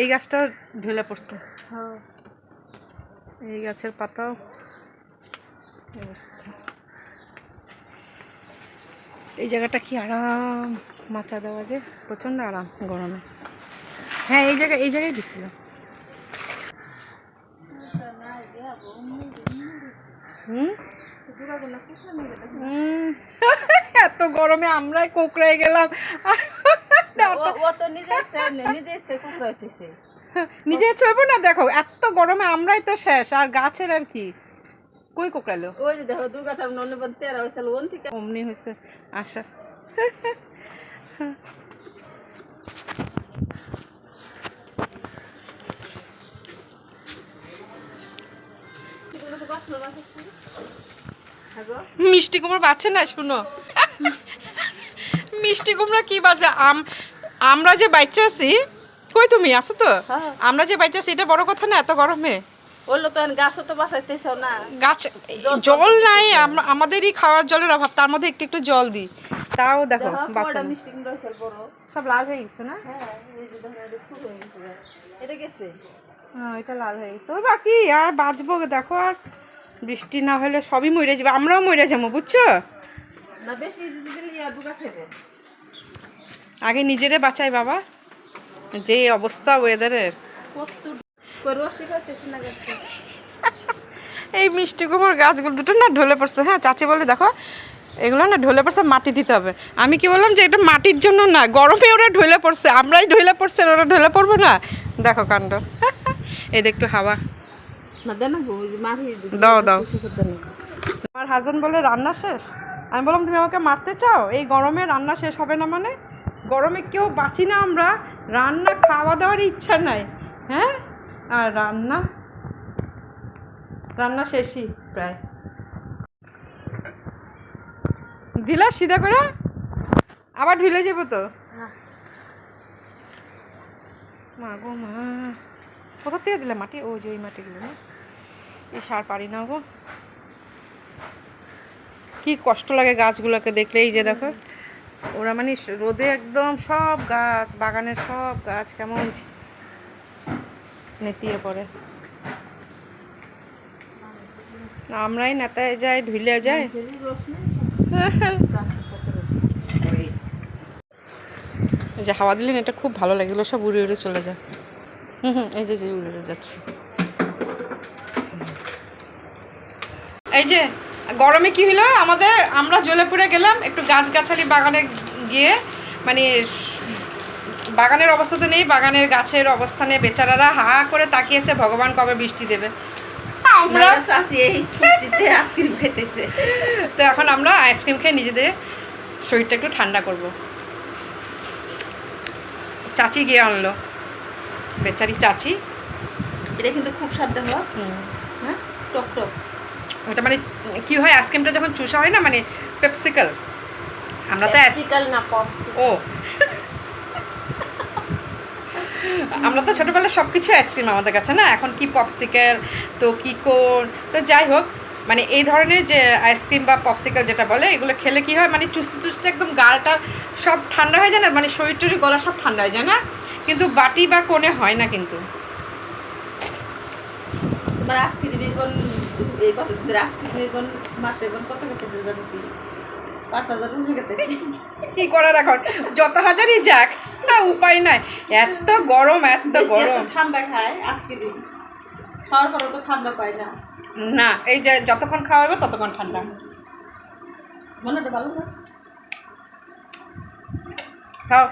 এই গাছটা ঢেলে পড়ছে। হ্যাঁ। এই গাছের পাতাও এই অবস্থা। এই জায়গাটা কি আরাম মাচা দেওয়া যে প্রচণ্ড আরাম গরমে। হ্যাঁ এই জায়গায় এই জায়গায় দিচ্ছিল। এত গরমে আমরাই কোকড়ায় গেলাম। ও- তো নিজে নিজে ইচ্ছে না? দেখো এত গরমে আমরাই তো শেষ আর গাছের আর কি? কই কোকড়ালো? ওই যে দেখো দুর্গা তার নন্নবন তেরা হয়েছিল ওন থেকে অমনি হয়েছে আশা মিষ্টি কুমড়ো বাঁচছে না শুনো। মিষ্টি কুমড়া কি বাঁচবে আম আমরা যে বাচ্চা আছি কই তুমি? আছো তো? হ্যাঁ। আমরা যে বাচ্চা আছি এটা বড় কথা না এত গরমে? ওগুলো তো গাছও তো বাঁচাইতেছ না। গাছ জল নাই আমরা আমাদেরই খাওয়ার জলের অভাব তার মধ্যে একটু একটু জল দিই। তাও দেখো বাচ্চা মিষ্টি কুমড়া বড়। সব লাল হয়ে গেছে না? হ্যাঁ এই যে এটা গেছে হ্যাঁ এটা লাল হয়ে গেছে। ওই বাকি আর বাঁচবো দেখো আর বৃষ্টি না হলে সবই মরে যাবে আমরাও মরে যাব বুঝছ? না বেশি দিলে ইয়া দুগা খাবে আগে নিজেরে বাঁচাই বাবা। যে অবস্থা ওয়েদারের এই মিষ্টি কুমড়োর গাছগুলো দুটো না ঢলে পড়ছে। হ্যাঁ চাচি বলে দেখো এগুলো না ঢলে পড়ছে মাটি দিতে হবে। আমি কি বললাম যে এটা মাটির জন্য না গরমে ওরা ঢলে পড়ছে আমরাই ঢলে পড়ছে ওরা ঢলে পড়ব না? দেখো কাণ্ড। এই দেখ একটু হাওয়া দাও দাও। আমার হাজবেন্ড বলে রান্না শেষ? আমি বললাম তুমি আমাকে মারতে চাও? এই গরমে রান্না শেষ হবে না মানে? গরমে কেউ বাঁচি না আমরা। রান্না খাওয়া দাওয়ার ইচ্ছা নাই। হ্যাঁ? আর রান্না? রান্না শেষই প্রায়। দিলা সিধা করে? আবার ঢুলে যাব তো? মা গো মা। কোথা থেকে দিলে মাটি? ও যে ওই মাটিগুলো না। এই সার পারি না গো। কি কষ্ট লাগে গাছগুলোকে দেখলে এই যে দেখো। ওরা মানে রোদে একদম সব গাছ, বাগানের সব গাছ কেমন নেতিয়ে পড়ে। আমরাই নেতায় যাই, ঢুলে যাই। যে হাওয়া দিলেন, এটা খুব ভালো লাগে এগুলো সব উড়ে উড়ে চলে যায়। হুম হুম, এই যে যে উড়ে উড়ে যাচ্ছে। এই যে গরমে কি হলো আমাদের আমরা জলেপুরে গেলাম একটু গাছগাছালি বাগানে গিয়ে মানে বাগানের অবস্থা তো নেই বাগানের গাছের অবস্থানে বেচারারা হা করে তাকিয়েছে ভগবান কবে বৃষ্টি দেবে? আমরা আইসক্রিম খেতেছে তো এখন আমরা আইসক্রিম খেয়ে নিজেদের শরীরটা একটু ঠান্ডা করব। চাচি গিয়ে আনলো। বেচারি চাচি। এটা কিন্তু খুব সাধ্য হয়। হ্যাঁ? টক টক। ওটা মানে কি হয় আইসক্রিমটা যখন চুষা হয় না মানে পেপসিকাল আমরা তো আইস- না পপস ও। আমরা তো ছোটোবেলায় সব কিছু আইসক্রিম আমাদের কাছে না? এখন কি পপসিকেল তো কি কোন তো যাই হোক মানে এই ধরনের যে আইসক্রিম বা পপসিকেল যেটা বলে এগুলো খেলে কি হয় মানে চুষতে চুষতে একদম গালটা সব ঠান্ডা হয়ে যায় না মানে শরীর টরীর গলা সব ঠান্ডা হয়ে যায় না কিন্তু বাটি বা কোণে হয় না কিন্তু। তোমার আইসক্রিম এখন এই কত এখন মাসে এখন কত খেতেছে জানো কি? পাঁচ হাজার উঠে কি করার এখন? যত হাজারই যাক না উপায় নাই। এত গরম এত গরম। ঠান্ডা খায় আইসক্রিম খাওয়ার পরে তো ঠান্ডা পায় না। না এই যে যতক্ষণ খাওয়া হবে ততক্ষণ ঠান্ডা। মনে ভালো না? খাও।